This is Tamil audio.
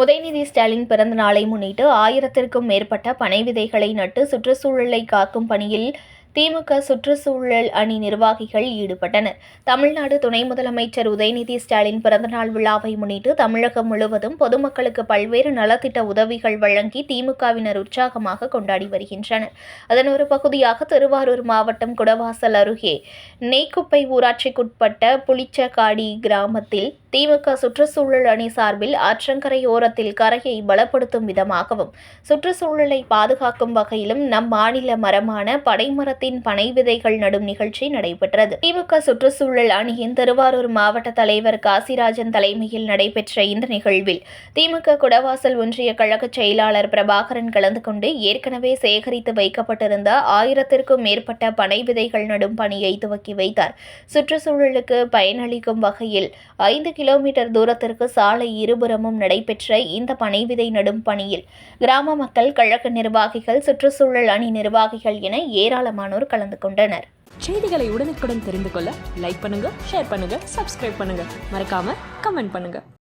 உதயநிதி ஸ்டாலின் பிறந்த நாளை முன்னிட்டு ஆயிரத்திற்கும் மேற்பட்ட பனை விதைகளை நட்டு சுற்றுச்சூழலை காக்கும் பணியில் திமுக சுற்றுச்சூழல் அணி நிர்வாகிகள் ஈடுபட்டனர். தமிழ்நாடு துணை முதலமைச்சர் உதயநிதி ஸ்டாலின் பிறந்தநாள் விழாவை முன்னிட்டு தமிழகம் முழுவதும் பொதுமக்களுக்கு பல்வேறு நலத்திட்ட உதவிகள் வழங்கி திமுகவினர் உற்சாகமாக கொண்டாடி வருகின்றனர். அதன் ஒரு பகுதியாக திருவாரூர் மாவட்டம் குடவாசல் அருகே நெய்க்குப்பை ஊராட்சிக்குட்பட்ட புளிச்சக்காடி கிராமத்தில் திமுக சுற்றுச்சூழல் அணி சார்பில் ஆற்றங்கரையோரத்தில் கரையை பலப்படுத்தும் விதமாகவும் சுற்றுச்சூழலை பாதுகாக்கும் வகையிலும் நம் மாநில மரமான பனைமரத்தின் பனை விதைகள் நடும் நிகழ்ச்சி நடைபெற்றது. திமுக சுற்றுச்சூழல் அணியின் திருவாரூர் மாவட்ட தலைவர் காசிராஜன் தலைமையில் நடைபெற்ற இந்த நிகழ்வில் திமுக குடவாசல் ஒன்றிய கழக செயலாளர் பிரபாகரன் கலந்து கொண்டு ஏற்கனவே சேகரித்து வைக்கப்பட்டிருந்த ஆயிரத்திற்கும் மேற்பட்ட பனை விதைகள் நடும் பணியை துவக்கி வைத்தார். சுற்றுச்சூழலுக்கு பயனளிக்கும் வகையில் ஐந்து கிலோமீட்டர் தூரத்திற்கு சாலை இருபுறமும் நடைபெற்ற இந்த பனை விதை நடும் பணியில் கிராம மக்கள் கழக நிர்வாகிகள் சுற்றுச்சூழல் அணி நிர்வாகிகள் என ஏராளமானோர் கலந்து கொண்டனர். செய்திகளை உடனுக்குடன் தெரிந்து கொள்ள லைக் பண்ணுங்க ஷேர் பண்ணுங்க சப்ஸ்கிரைப் பண்ணுங்க. மறக்காம கமெண்ட் பண்ணுங்க.